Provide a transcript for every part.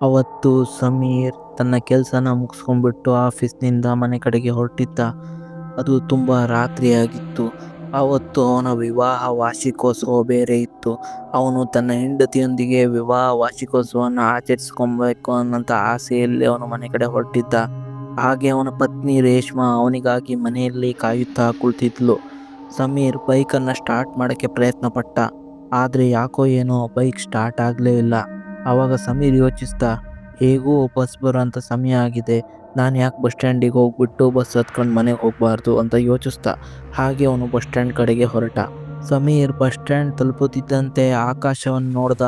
ಅವತ್ತು ಸಮೀರ್ ತನ್ನ ಕೆಲಸನ ಮುಗಿಸ್ಕೊಂಡ್ಬಿಟ್ಟು ಆಫೀಸ್ನಿಂದ ಮನೆ ಕಡೆಗೆ ಹೊರಟಿದ್ದ. ಅದು ತುಂಬ ರಾತ್ರಿಯಾಗಿತ್ತು. ಅವತ್ತು ಅವನ ವಿವಾಹ ವಾರ್ಷಿಕೋತ್ಸವ ಬೇರೆ ಇತ್ತು. ಅವನು ತನ್ನ ಹೆಂಡತಿಯೊಂದಿಗೆ ವಿವಾಹ ವಾರ್ಷಿಕೋತ್ಸವವನ್ನು ಆಚರಿಸ್ಕೊಬೇಕು ಅನ್ನೋಂಥ ಆಸೆಯಲ್ಲಿ ಅವನು ಮನೆ ಕಡೆ ಹೊರಟಿದ್ದ. ಹಾಗೆ ಅವನ ಪತ್ನಿ ರೇಷ್ಮಾ ಅವನಿಗಾಗಿ ಮನೆಯಲ್ಲಿ ಕಾಯುತ್ತಾ ಕುಳಿತಿದ್ಲು. ಸಮೀರ್ ಬೈಕನ್ನು ಸ್ಟಾರ್ಟ್ ಮಾಡೋಕ್ಕೆ ಪ್ರಯತ್ನ ಪಟ್ಟ ಆದರೆ ಯಾಕೋ ಏನೋ ಬೈಕ್ ಸ್ಟಾರ್ಟ್ ಆಗಲೇ ಇಲ್ಲ. ಆವಾಗ ಸಮೀರ್ ಯೋಚಿಸ್ತಾ, ಹೇಗೂ ಬಸ್ ಬರೋಂಥ ಸಮಯ ಆಗಿದೆ, ನಾನು ಯಾಕೆ ಬಸ್ ಸ್ಟ್ಯಾಂಡಿಗೆ ಹೋಗ್ಬಿಟ್ಟು ಬಸ್ ಹತ್ಕೊಂಡು ಮನೆಗೆ ಹೋಗಬಾರ್ದು ಅಂತ ಯೋಚಿಸ್ತಾ, ಹಾಗೆ ಅವನು ಬಸ್ ಸ್ಟ್ಯಾಂಡ್ ಕಡೆಗೆ ಹೊರಟ. ಸಮೀರ್ ಬಸ್ ಸ್ಟ್ಯಾಂಡ್ ತಲುಪುತ್ತಿದ್ದಂತೆ ಆಕಾಶವನ್ನು ನೋಡ್ದ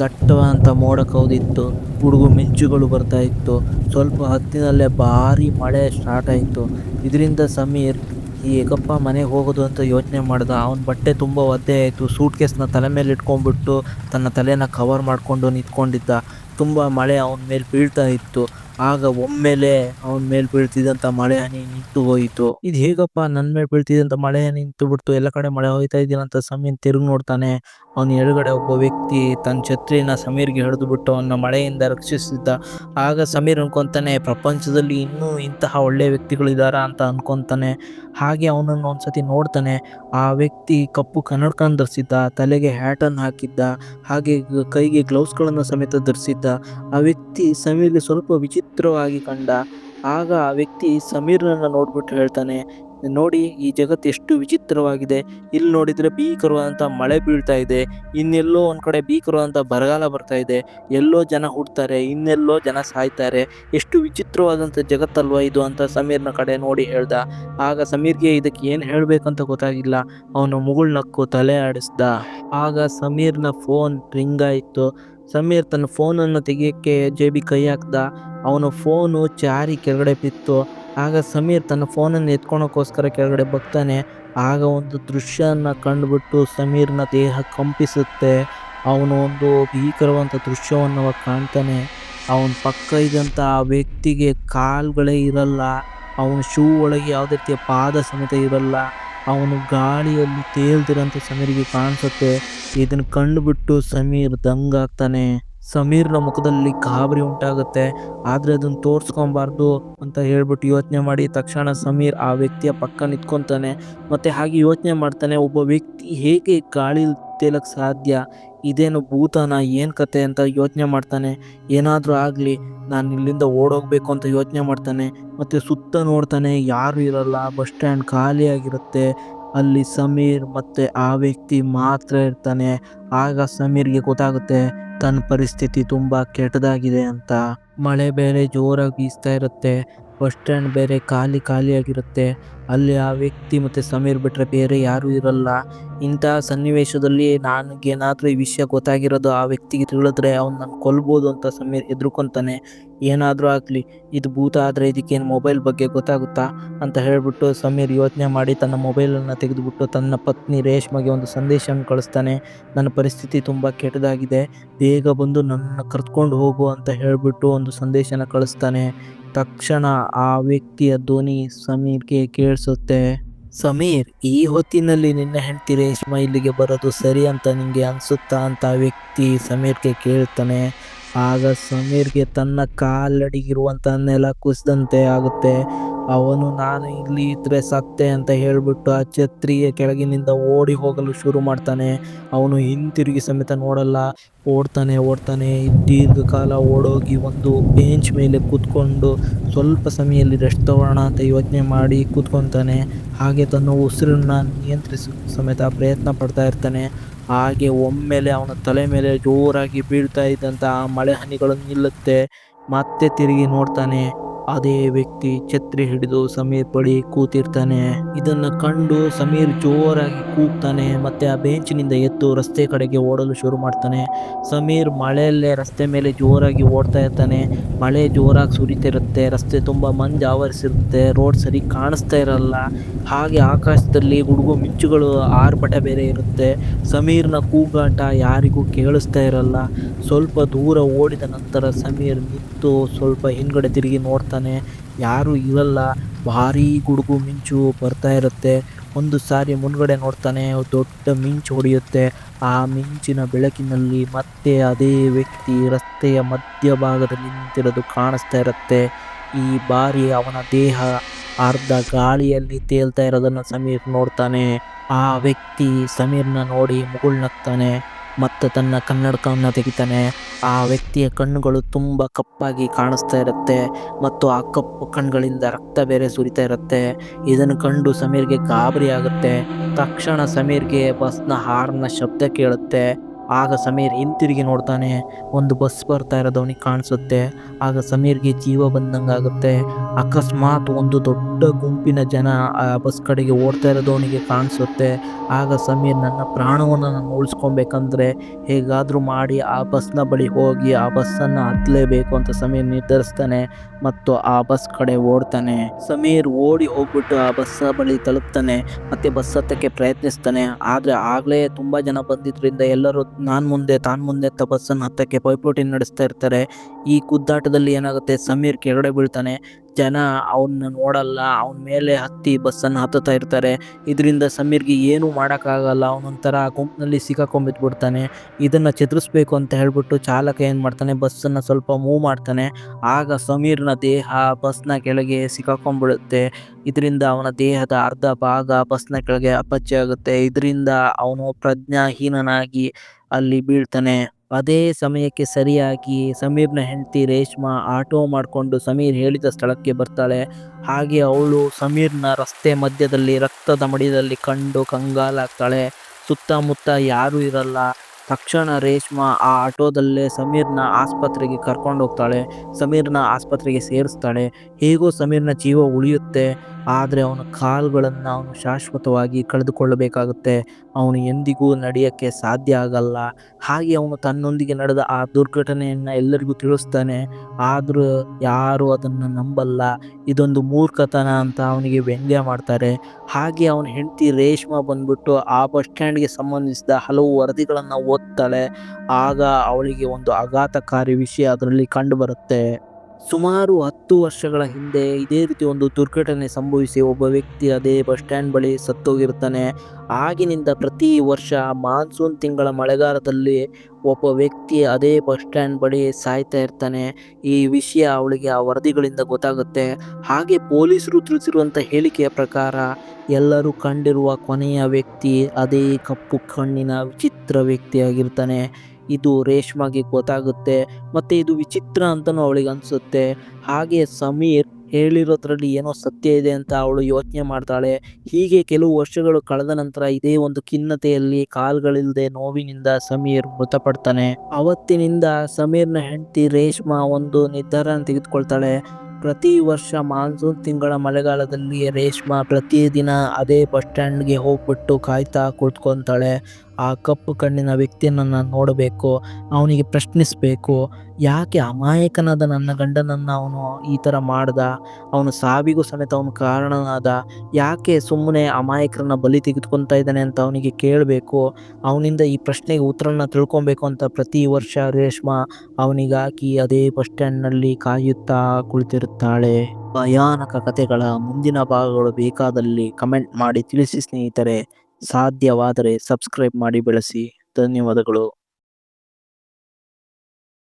ದಟ್ಟವಾದಂಥ ಮೋಡ ಕೌದಿತ್ತು ಗುಡುಗು ಮಿಂಚುಗಳು ಬರ್ತಾ ಇತ್ತು, ಸ್ವಲ್ಪ ಹತ್ತಿನಲ್ಲೇ ಭಾರಿ ಮಳೆ ಸ್ಟಾರ್ಟ್ ಆಯಿತು. ಇದರಿಂದ ಸಮೀರ್ ಹೇಗಪ್ಪ ಮನೆಗೆ ಹೋಗೋದು ಅಂತ ಯೋಚನೆ ಮಾಡ್ದ, ಅವನ ಬಟ್ಟೆ ತುಂಬ ಒದ್ದೆ ಆಯಿತು. ಸೂಟ್ ಕೇಸ್ನ ತಲೆ ಮೇಲೆ ಇಟ್ಕೊಂಡ್ಬಿಟ್ಟು ತನ್ನ ತಲೆನ ಕವರ್ ಮಾಡಿಕೊಂಡು ನಿಂತ್ಕೊಂಡಿದ್ದ. ತುಂಬ ಮಳೆ ಅವನ ಮೇಲೆ ಬೀಳ್ತಾ ಇತ್ತು. ಆಗ ಒಮ್ಮೆಲೆ ಅವನ ಮೇಲೆ ಬೀಳ್ತಿದ್ದಂಥ ಮಳೆ ಹನಿ ನಿಂತು ಹೋಯಿತು. ಇದು ಹೇಗಪ್ಪ ನನ್ನ ಮೇಲೆ ಬೀಳ್ತಿದ್ದಂತ ಮಳೆ ನಿಂತು ಬಿಡ್ತು, ಎಲ್ಲ ಕಡೆ ಮಳೆ ಹೋಯ್ತಾ ಇದ್ದೀನಂತ ಸಮೀರ್ ತಿರುಗಿ ನೋಡ್ತಾನೆ. ಅವನ ಎಡಗಡೆ ಒಬ್ಬ ವ್ಯಕ್ತಿ ತನ್ನ ಛತ್ರಿನ ಸಮೀರ್ಗೆ ಹಿಡಿದು ಬಿಟ್ಟು ಅವನ ಮಳೆಯಿಂದ ರಕ್ಷಿಸಿದ್ದ. ಆಗ ಸಮೀರ್ ಅನ್ಕೊಂತಾನೆ, ಪ್ರಪಂಚದಲ್ಲಿ ಇನ್ನೂ ಇಂತಹ ಒಳ್ಳೆ ವ್ಯಕ್ತಿಗಳಿದಾರ ಅಂತ ಅನ್ಕೊಂತಾನೆ. ಹಾಗೆ ಅವನನ್ನು ಒಂದ್ಸತಿ ನೋಡ್ತಾನೆ. ಆ ವ್ಯಕ್ತಿ ಕಪ್ಪು ಕನ್ನಡಕನ ಧರಿಸಿದ್ದ, ತಲೆಗೆ ಹ್ಯಾಟನ್ನು ಹಾಕಿದ್ದ, ಹಾಗೆ ಕೈಗೆ ಗ್ಲೌಸ್ಗಳನ್ನು ಸಮೇತ ಧರಿಸಿದ್ದ. ಆ ವ್ಯಕ್ತಿ ಸಮೀರ್ಗೆ ಸ್ವಲ್ಪ ವಿಚಿತ್ರವಾಗಿ ಕಂಡ ಆಗ ಆ ವ್ಯಕ್ತಿ ಸಮೀರ್ನನ್ನು ನೋಡ್ಬಿಟ್ಟು ಹೇಳ್ತಾನೆ, ನೋಡಿ, ಈ ಜಗತ್ತು ಎಷ್ಟು ವಿಚಿತ್ರವಾಗಿದೆ. ಇಲ್ಲಿ ನೋಡಿದರೆ ಭೀಕರವಾದಂಥ ಮಳೆ ಬೀಳ್ತಾ ಇದೆ. ಇನ್ನೆಲ್ಲೋ ಒಂದು ಕಡೆ ಭೀಕರವಾದಂಥ ಬರಗಾಲ ಬರ್ತಾ ಇದೆ. ಎಲ್ಲೋ ಜನ ಹುಡ್ತಾರೆ ಇನ್ನೆಲ್ಲೋ ಜನ ಸಾಯ್ತಾರೆ. ಎಷ್ಟು ವಿಚಿತ್ರವಾದಂಥ ಜಗತ್ತಲ್ವ ಇದು? ಅಂತ ಸಮೀರ್ನ ಕಡೆ ನೋಡಿ ಹೇಳ್ದ. ಆಗ ಸಮೀರ್ಗೆ ಇದಕ್ಕೆ ಏನು ಹೇಳಬೇಕಂತ ಗೊತ್ತಾಗಿಲ್ಲ. ಅವನು ಮುಗುಳ್ ನಕ್ಕು ತಲೆ ಆಡಿಸ್ದ. ಆಗ ಸಮೀರ್ನ ಫೋನ್ ರಿಂಗ್ ಆಯಿತು. ಸಮೀರ್ ತನ್ನ ಫೋನನ್ನು ತೆಗಿಯೋಕ್ಕೆ ಜೇಬಿ ಕೈ ಹಾಕ್ದ. ಅವನ ಫೋನು ಚಾರಿ ಕೆಳಗಡೆ ಬಿತ್ತು. ಆಗ ಸಮೀರ್ ತನ್ನ ಫೋನನ್ನು ಎತ್ಕೊಳಕ್ಕೋಸ್ಕರ ಕೆಳಗಡೆ ಬಗ್ತಾನೆ. ಆಗ ಒಂದು ದೃಶ್ಯನ ಕಂಡುಬಿಟ್ಟು ಸಮೀರ್ನ ದೇಹ ಕಂಪಿಸುತ್ತೆ. ಅವನು ಒಂದು ಭೀಕರವಾದಂಥ ದೃಶ್ಯವನ್ನು ಅವಾಗ ಕಾಣ್ತಾನೆ. ಅವನ ಪಕ್ಕ ಇದ್ದಂಥ ಆ ವ್ಯಕ್ತಿಗೆ ಕಾಲುಗಳೇ ಇರಲ್ಲ. ಅವನ ಶೂ ಒಳಗೆ ಯಾವುದೇ ರೀತಿಯ ಪಾದ ಸಮೇತ ಇರಲ್ಲ. ಅವನು ಗಾಳಿಯಲ್ಲಿ ತೇಲ್ದಿರೋಂಥ ಸಮೀರಿಗೆ ಕಾಣಿಸುತ್ತೆ. ಇದನ್ನು ಕಂಡುಬಿಟ್ಟು ಸಮೀರ್ ದಂಗಾಗ್ತಾನೆ. ಸಮೀರ್ನ ಮುಖದಲ್ಲಿ ಗಾಬರಿ ಉಂಟಾಗುತ್ತೆ. ಆದರೆ ಅದನ್ನು ತೋರಿಸ್ಕೊಬಾರ್ದು ಅಂತ ಹೇಳ್ಬಿಟ್ಟು ಯೋಚನೆ ಮಾಡಿ ತಕ್ಷಣ ಸಮೀರ್ ಆ ವ್ಯಕ್ತಿಯ ಪಕ್ಕ ನಿಂತ್ಕೊತಾನೆ. ಮತ್ತು ಹಾಗೆ ಯೋಚನೆ ಮಾಡ್ತಾನೆ, ಒಬ್ಬ ವ್ಯಕ್ತಿ ಹೇಗೆ ಗಾಳಿ ತೇಲಕ್ಕೆ ಸಾಧ್ಯ? ಇದೇನು ಭೂತನ? ಏನು ಕತೆ? ಅಂತ ಯೋಚನೆ ಮಾಡ್ತಾನೆ. ಏನಾದರೂ ಆಗಲಿ, ನಾನು ಇಲ್ಲಿಂದ ಓಡೋಗ್ಬೇಕು ಅಂತ ಯೋಚನೆ ಮಾಡ್ತಾನೆ. ಮತ್ತು ಸುತ್ತ ನೋಡ್ತಾನೆ, ಯಾರು ಇರಲ್ಲ, ಬಸ್ ಸ್ಟ್ಯಾಂಡ್ ಖಾಲಿಯಾಗಿರುತ್ತೆ. ಅಲ್ಲಿ ಸಮೀರ್ ಮತ್ತೆ ಆ ವ್ಯಕ್ತಿ ಮಾತ್ರ ಇರ್ತಾನೆ. ಆಗ ಸಮೀರ್ಗೆ ಗೊತ್ತಾಗುತ್ತೆ, ತನ್ನ ಪರಿಸ್ಥಿತಿ ತುಂಬ ಕೆಟ್ಟದಾಗಿದೆ ಅಂತ. ಮಳೆ ಬೇರೆ ಜೋರಾಗಿ ಬೀಸ್ತಾ ಇರುತ್ತೆ. ಬಸ್ ಸ್ಟ್ಯಾಂಡ್ ಬೇರೆ ಖಾಲಿ ಖಾಲಿಯಾಗಿರುತ್ತೆ. ಅಲ್ಲಿ ಆ ವ್ಯಕ್ತಿ ಮತ್ತು ಸಮೀರ್ ಬಿಟ್ಟರೆ ಬೇರೆ ಯಾರೂ ಇರಲ್ಲ. ಇಂತಹ ಸನ್ನಿವೇಶದಲ್ಲಿ ನನಗೇನಾದರೂ ಈ ವಿಷಯ ಗೊತ್ತಾಗಿರೋದು, ಆ ವ್ಯಕ್ತಿಗೆ ತಿಳಿದ್ರೆ ಅವ್ನು ನಾನು ಕೊಲ್ಬೋದು ಅಂತ ಸಮೀರ್ ಎದುರ್ಕೊತಾನೆ ಏನಾದರೂ ಆಗಲಿ, ಇದು ಭೂತ ಆದರೆ ಇದಕ್ಕೇನು ಮೊಬೈಲ್ ಬಗ್ಗೆ ಗೊತ್ತಾಗುತ್ತಾ? ಅಂತ ಹೇಳಿಬಿಟ್ಟು ಸಮೀರ್ ಯೋಚನೆ ಮಾಡಿ ತನ್ನ ಮೊಬೈಲನ್ನು ತೆಗೆದುಬಿಟ್ಟು ತನ್ನ ಪತ್ನಿ ರೇಷ್ಮೆಗೆ ಒಂದು ಸಂದೇಶವನ್ನು ಕಳಿಸ್ತಾನೆ. ನನ್ನ ಪರಿಸ್ಥಿತಿ ತುಂಬ ಕೆಟ್ಟದಾಗಿದೆ. ಬೇಗ ಬಂದು ನನ್ನನ್ನು ಕರ್ತ್ಕೊಂಡು ಹೋಗು ಅಂತ ಹೇಳಿಬಿಟ್ಟು ಒಂದು ಸಂದೇಶನ ಕಳಿಸ್ತಾನೆ. ತಕ್ಷಣ ಆ ವ್ಯಕ್ತಿಯ ಧ್ವನಿ ಸಮೀರ್ಗೆ ಕೇಳಿಸುತ್ತೆ. ಸಮೀರ್, ಈ ಹೊತ್ತಿನಲ್ಲಿ ನಿನ್ನ ಹೆಂಡತಿ ರೇಷ್ಮಾ ಇಲ್ಲಿಗೆ ಬರೋದು ಸರಿ ಅಂತ ನಿಮಗೆ ಅನಿಸುತ್ತಾ ಅಂತ ವ್ಯಕ್ತಿ ಸಮೀರ್ಗೆ ಕೇಳ್ತಾನೆ. ಆಗ ಸಮೀರ್ಗೆ ತನ್ನ ಕಾಲಡಿಗಿರುವಂಥ ನೆಲ ಕುಸಿದಂತೆ ಆಗುತ್ತೆ. ಅವನು, ನಾನು ಇಲ್ಲಿ ಇದ್ರೆ ಸತ್ತೆ ಅಂತ ಹೇಳಿಬಿಟ್ಟು ಆ ಛತ್ರಿಯ ಕೆಳಗಿನಿಂದ ಓಡಿ ಹೋಗಲು ಶುರು ಮಾಡ್ತಾನೆ. ಅವನು ಹಿಂತಿರುಗಿ ಸಮೇತ ನೋಡಲ್ಲ. ಓಡ್ತಾನೆ ಓಡ್ತಾನೆ. ದೀರ್ಘಕಾಲ ಓಡೋಗಿ ಒಂದು ಬೆಂಚ್ ಮೇಲೆ ಕೂತ್ಕೊಂಡು ಸ್ವಲ್ಪ ಸಮಯದಲ್ಲಿ ರೆಸ್ಟ್ ತಗೋಣ ಅಂತ ಯೋಚನೆ ಮಾಡಿ ಕೂತ್ಕೊತಾನೆ. ಹಾಗೆ ತನ್ನ ಉಸಿರನ್ನು ನಿಯಂತ್ರಿಸ ಸಮೇತ ಪ್ರಯತ್ನ ಪಡ್ತಾ ಇರ್ತಾನೆ. ಹಾಗೆ ಒಮ್ಮೆಲೆ ಅವನ ತಲೆ ಮೇಲೆ ಜೋರಾಗಿ ಬೀಳ್ತಾ ಇದ್ದಂಥ ಆ ಮಳೆ ಹನಿಗಳು ನಿಲ್ಲುತ್ತೆ. ಮತ್ತೆ ತಿರುಗಿ ನೋಡ್ತಾನೆ. ಅದೇ ವ್ಯಕ್ತಿ ಛತ್ರಿ ಹಿಡಿದು ಸಮೀರ್ ಬಳಿ ಕೂತಿರ್ತಾನೆ. ಇದನ್ನ ಕಂಡು ಸಮೀರ್ ಜೋರಾಗಿ ಕೂಗ್ತಾನೆ, ಮತ್ತೆ ಆ ಬೆಂಚಿನಿಂದ ಎದ್ದು ರಸ್ತೆ ಕಡೆಗೆ ಓಡಲು ಶುರು ಮಾಡ್ತಾನೆ. ಸಮೀರ್ ಮಳೆಯಲ್ಲೇ ರಸ್ತೆ ಮೇಲೆ ಜೋರಾಗಿ ಓಡ್ತಾ ಇರ್ತಾನೆ. ಮಳೆ ಜೋರಾಗಿ ಸುರಿತಿರುತ್ತೆ, ರಸ್ತೆ ತುಂಬ ಮಂಜು ಆವರಿಸಿರುತ್ತೆ, ರೋಡ್ ಸರಿ ಕಾಣಿಸ್ತಾ ಇರಲ್ಲ. ಹಾಗೆ ಆಕಾಶದಲ್ಲಿ ಗುಡುಗು ಮಿಂಚುಗಳು, ಆರ್ಭಟ ಬೇರೆ ಇರುತ್ತೆ. ಸಮೀರ್ನ ಕೂಗಾಟ ಯಾರಿಗೂ ಕೇಳಿಸ್ತಾ ಇರಲ್ಲ. ಸ್ವಲ್ಪ ದೂರ ಓಡಿದ ನಂತರ ಸಮೀರ್ ನಿಂತು ಸ್ವಲ್ಪ ಹಿಂದ್ಗಡೆ ತಿರುಗಿ ನೋಡ್ತಾನೆ ಯಾರೂ ಇರಲ್ಲ. ಭಾರಿ ಗುಡುಗು ಮಿಂಚು ಬರ್ತಾ ಇರುತ್ತೆ. ಒಂದು ಸಾರಿ ಮುಂದ್ಗಡೆ ನೋಡ್ತಾನೆ ದೊಡ್ಡ ಮಿಂಚು ಹೊಡೆಯುತ್ತೆ. ಆ ಮಿಂಚಿನ ಬೆಳಕಿನಲ್ಲಿ ಮತ್ತೆ ಅದೇ ವ್ಯಕ್ತಿ ರಸ್ತೆಯ ಮಧ್ಯಭಾಗದಲ್ಲಿ ನಿಂತಿರೋದು ಕಾಣಿಸ್ತಾ ಇರುತ್ತೆ. ಈ ಬಾರಿ ಅವನ ದೇಹ ಅರ್ಧ ಗಾಳಿಯಲ್ಲಿ ತೇಲ್ತಾ ಇರೋದನ್ನು ಸಮೀರ್ ನೋಡ್ತಾನೆ. ಆ ವ್ಯಕ್ತಿ ಸಮೀರ್ನ ನೋಡಿ ಮುಗುಳ್ನಗ್ತಾನೆ. ಮತ್ತು ತನ್ನ ಕನ್ನಡಕವನ್ನು ತೆಗಿತಾನೆ. ಆ ವ್ಯಕ್ತಿಯ ಕಣ್ಣುಗಳು ತುಂಬ ಕಪ್ಪಾಗಿ ಕಾಣಿಸ್ತಾ ಇರುತ್ತೆ ಮತ್ತು ಆ ಕಪ್ಪು ಕಣ್ಗಳಿಂದ ರಕ್ತ ಬೇರೆ ಸುರಿತಾ ಇರುತ್ತೆ. ಇದನ್ನು ಕಂಡು ಸಮೀರ್ಗೆ ಗಾಬರಿ ಆಗುತ್ತೆ. ತಕ್ಷಣ ಸಮೀರ್ಗೆ ಬಸ್ನ ಹಾರ್ನ ಶಬ್ದ ಕೇಳುತ್ತೆ. ಆಗ ಸಮೀರ್ ಹಿಂತಿರುಗಿ ನೋಡ್ತಾನೆ. ಒಂದು ಬಸ್ ಬರ್ತಾ ಇರೋದು ಅವನಿಗೆ ಕಾಣಿಸುತ್ತೆ. ಆಗ ಸಮೀರ್ಗೆ ಜೀವ ಬಂದಂಗಾಗುತ್ತೆ. ಅಕಸ್ಮಾತ್ ಒಂದು ದೊಡ್ಡ ಗುಂಪಿನ ಜನ ಆ ಬಸ್ ಕಡೆಗೆ ಓಡ್ತಾ ಇರೋದು ಅವನಿಗೆ ಕಾಣಿಸುತ್ತೆ. ಆಗ ಸಮೀರ್ ನನ್ನ ಪ್ರಾಣವನ್ನು ನಾನು ಉಳಿಸ್ಕೊಬೇಕಂದ್ರೆ ಹೇಗಾದರೂ ಮಾಡಿ ಆ ಬಸ್ನ ಬಳಿ ಹೋಗಿ ಆ ಬಸ್ಸನ್ನು ಹತ್ತಲೇಬೇಕು ಅಂತ ಸಮೀರ್ ನಿರ್ಧರಿಸ್ತಾನೆ ಮತ್ತು ಆ ಬಸ್ ಕಡೆ ಓಡ್ತಾನೆ. ಸಮೀರ್ ಓಡಿ ಹೋಗ್ಬಿಟ್ಟು ಆ ಬಸ್ಸ ಬಳಿ ತಲುಪ್ತಾನೆ ಮತ್ತು ಬಸ್ ಹತ್ತಕ್ಕೆ ಪ್ರಯತ್ನಿಸ್ತಾನೆ. ಆದರೆ ಆಗಲೇ ತುಂಬ ಜನ ಬಂದಿದ್ದರಿಂದ ಎಲ್ಲರೂ ನಾನ್ ಮುಂದೆ, ತಾನು ಮುಂದೆ ತಪಸ್ಸನ್ನು ಹತ್ತಕ್ಕೆ ಪೈಪೋಟಿ ನಡೆಸ್ತಾ ಇರ್ತಾರೆ. ಈ ಕುದ್ದಾಟದಲ್ಲಿ ಏನಾಗುತ್ತೆ? ಸಮೀರ್ ಕೆಳಗಡೆ ಬೀಳ್ತಾನೆ. ಜನ ಅವನ್ನ ನೋಡಲ್ಲ, ಅವನ ಮೇಲೆ ಹತ್ತಿ ಬಸ್ಸನ್ನು ಹತ್ತುತ್ತಾ ಇರ್ತಾರೆ. ಇದರಿಂದ ಸಮೀರ್ಗೆ ಏನು ಮಾಡೋಕ್ಕಾಗಲ್ಲ. ಅವನೊಂಥರ ಗುಂಪಿನಲ್ಲಿ ಸಿಕ್ಕಾಕೊಂಡ್ಬಿಟ್ಬಿಡ್ತಾನೆ ಇದನ್ನು ಚದುರಿಸ್ಬೇಕು ಅಂತ ಹೇಳ್ಬಿಟ್ಟು ಚಾಲಕ ಏನು ಮಾಡ್ತಾನೆ? ಬಸ್ಸನ್ನು ಸ್ವಲ್ಪ ಮೂವ್ ಮಾಡ್ತಾನೆ. ಆಗ ಸಮೀರ್ನ ದೇಹ ಬಸ್ನ ಕೆಳಗೆ ಸಿಕ್ಕಾಕೊಂಡ್ಬಿಡುತ್ತೆ ಇದರಿಂದ ಅವನ ದೇಹದ ಅರ್ಧ ಭಾಗ ಬಸ್ನ ಕೆಳಗೆ ಅಪಚ್ಚೆ ಆಗುತ್ತೆ. ಇದರಿಂದ ಅವನು ಪ್ರಜ್ಞಾಹೀನನಾಗಿ ಅಲ್ಲಿ ಬೀಳ್ತಾನೆ. ಅದೇ ಸಮಯಕ್ಕೆ ಸರಿಯಾಗಿ ಸಮೀರ್ನ ಹೆಂಡತಿ ರೇಷ್ಮಾ ಆಟೋ ಮಾಡಿಕೊಂಡು ಸಮೀರ್ ಹೇಳಿದ ಸ್ಥಳಕ್ಕೆ ಬರ್ತಾಳೆ. ಹಾಗೆ ಅವಳು ಸಮೀರ್ನ ರಸ್ತೆ ಮಧ್ಯದಲ್ಲಿ ರಕ್ತದ ಮಡಿದಲ್ಲಿ ಕಂಡು ಕಂಗಾಲಾಗ್ತಾಳೆ. ಸುತ್ತಮುತ್ತ ಯಾರೂ ಇರಲ್ಲ. ತಕ್ಷಣ ರೇಷ್ಮಾ ಆ ಆಟೋದಲ್ಲೇ ಸಮೀರ್ನ ಆಸ್ಪತ್ರೆಗೆ ಕರ್ಕೊಂಡು ಹೋಗ್ತಾಳೆ ಸಮೀರ್ನ ಆಸ್ಪತ್ರೆಗೆ ಸೇರಿಸ್ತಾಳೆ. ಹೇಗೂ ಸಮೀರ್ನ ಜೀವ ಉಳಿಯುತ್ತೆ. ಆದರೆ ಅವನ ಕಾಲುಗಳನ್ನು ಅವನು ಶಾಶ್ವತವಾಗಿ ಕಳೆದುಕೊಳ್ಳಬೇಕಾಗುತ್ತೆ. ಅವನು ಎಂದಿಗೂ ನಡೆಯೋಕ್ಕೆ ಸಾಧ್ಯ ಆಗಲ್ಲ. ಹಾಗೆ ಅವನು ತನ್ನೊಂದಿಗೆ ನಡೆದ ಆ ದುರ್ಘಟನೆಯನ್ನು ಎಲ್ಲರಿಗೂ ತಿಳಿಸ್ತಾನೆ. ಆದರೂ ಯಾರೂ ಅದನ್ನು ನಂಬಲ್ಲ. ಇದೊಂದು ಮೂರ್ಖತನ ಅಂತ ಅವನಿಗೆ ವ್ಯಂಗ್ಯ ಮಾಡ್ತಾರೆ. ಹಾಗೆ ಅವನ ಹೆಂಡತಿ ರೇಷ್ಮಾ ಬಂದ್ಬಿಟ್ಟು ಆ ಬಸ್ ಸ್ಟ್ಯಾಂಡ್ಗೆ ಸಂಬಂಧಿಸಿದ ಹಲವು ವರದಿಗಳನ್ನು ಓದ್ತಾಳೆ. ಆಗ ಅವಳಿಗೆ ಒಂದು ಆಘಾತಕಾರಿ ವಿಷಯ ಅದರಲ್ಲಿ ಕಂಡು ಬರುತ್ತೆ. ಸುಮಾರು ಹತ್ತು ವರ್ಷಗಳ ಹಿಂದೆ ಇದೇ ರೀತಿ ಒಂದು ದುರ್ಘಟನೆ ಸಂಭವಿಸಿ ಒಬ್ಬ ವ್ಯಕ್ತಿ ಅದೇ ಬಸ್ ಸ್ಟ್ಯಾಂಡ್ ಬಳಿ ಸತ್ತೋಗಿರ್ತಾನೆ ಆಗಿನಿಂದ ಪ್ರತಿ ವರ್ಷ ಮಾನ್ಸೂನ್ ತಿಂಗಳ ಮಳೆಗಾಲದಲ್ಲಿ ಒಬ್ಬ ವ್ಯಕ್ತಿ ಅದೇ ಬಸ್ ಸ್ಟ್ಯಾಂಡ್ ಬಳಿ ಸಾಯ್ತಾ ಇರ್ತಾನೆ. ಈ ವಿಷಯ ಅವಳಿಗೆ ಆ ವರದಿಗಳಿಂದ ಗೊತ್ತಾಗುತ್ತೆ. ಹಾಗೆ ಪೊಲೀಸರು ತಿಳಿಸಿರುವಂಥ ಹೇಳಿಕೆಯ ಪ್ರಕಾರ ಎಲ್ಲರೂ ಕಂಡಿರುವ ಕೊನೆಯ ವ್ಯಕ್ತಿ ಅದೇ ಕಪ್ಪು ಕಣ್ಣಿನ ವಿಚಿತ್ರ ವ್ಯಕ್ತಿಯಾಗಿರ್ತಾನೆ. ಇದು ರೇಷ್ಮಾಗೆ ಗೊತ್ತಾಗುತ್ತೆ, ಮತ್ತು ಇದು ವಿಚಿತ್ರ ಅಂತಲೂ ಅವಳಿಗೆ ಅನಿಸುತ್ತೆ. ಹಾಗೆ ಸಮೀರ್ ಹೇಳಿರೋದ್ರಲ್ಲಿ ಏನೋ ಸತ್ಯ ಇದೆ ಅಂತ ಅವಳು ಯೋಚನೆ ಮಾಡ್ತಾಳೆ. ಹೀಗೆ ಕೆಲವು ವರ್ಷಗಳು ಕಳೆದ ನಂತರ ಇದೇ ಒಂದು ಖಿನ್ನತೆಯಲ್ಲಿ ಕಾಲ್ಗಳಿಲ್ಲದೆ ನೋವಿನಿಂದ ಸಮೀರ್ ಮೃತಪಡ್ತಾನೆ. ಅವತ್ತಿನಿಂದ ಸಮೀರ್ನ ಹೆಂಡತಿ ರೇಷ್ಮಾ ಒಂದು ನಿರ್ಧಾರ ತೆಗೆದುಕೊಳ್ತಾಳೆ. ಪ್ರತಿ ವರ್ಷ ಮಾನ್ಸೂನ್ ತಿಂಗಳ ಮಳೆಗಾಲದಲ್ಲಿ ರೇಷ್ಮಾ ಪ್ರತಿದಿನ ಅದೇ ಬಸ್ ಸ್ಟ್ಯಾಂಡ್ಗೆ ಹೋಗ್ಬಿಟ್ಟು ಕಾಯ್ತಾ ಕುಳಿತ್ಕೊತಾಳೆ ಆ ಕಪ್ಪು ಕಣ್ಣಿನ ವ್ಯಕ್ತಿಯನ್ನು ನಾನು ನೋಡಬೇಕು, ಅವನಿಗೆ ಪ್ರಶ್ನಿಸಬೇಕು, ಯಾಕೆ ಅಮಾಯಕನಾದ ನನ್ನ ಗಂಡನನ್ನು ಅವನು ಈ ಥರ ಮಾಡ್ದ? ಅವನು ಸಾವಿಗೂ ಸಮೇತ ಅವನು ಕಾರಣನಾದ. ಯಾಕೆ ಸುಮ್ಮನೆ ಅಮಾಯಕರನ್ನ ಬಲಿ ತೆಗೆದುಕೊತಾ ಇದ್ದಾನೆ ಅಂತ ಅವನಿಗೆ ಕೇಳಬೇಕು? ಅವನಿಂದ ಈ ಪ್ರಶ್ನೆಗೆ ಉತ್ತರನ ತಿಳ್ಕೊಬೇಕು ಅಂತ ಪ್ರತಿ ವರ್ಷ ರೇಷ್ಮಾ ಅವನಿಗಾಕಿ ಅದೇ ಬಸ್ ಸ್ಟ್ಯಾಂಡ್ನಲ್ಲಿ ಕಾಯುತ್ತಾ ಕುಳಿತಿರುತ್ತಾಳೆ. ಭಯಾನಕ ಕಥೆಗಳ ಮುಂದಿನ ಭಾಗಗಳು ಬೇಕಾದಲ್ಲಿ ಕಮೆಂಟ್ ಮಾಡಿ ತಿಳಿಸಿ ಸ್ನೇಹಿತರೆ. ಸಾಧ್ಯವಾದರೆ ಸಬ್ಸ್ಕ್ರೈಬ್ ಮಾಡಿ ಬೆಳೆಸಿ. ಧನ್ಯವಾದಗಳು.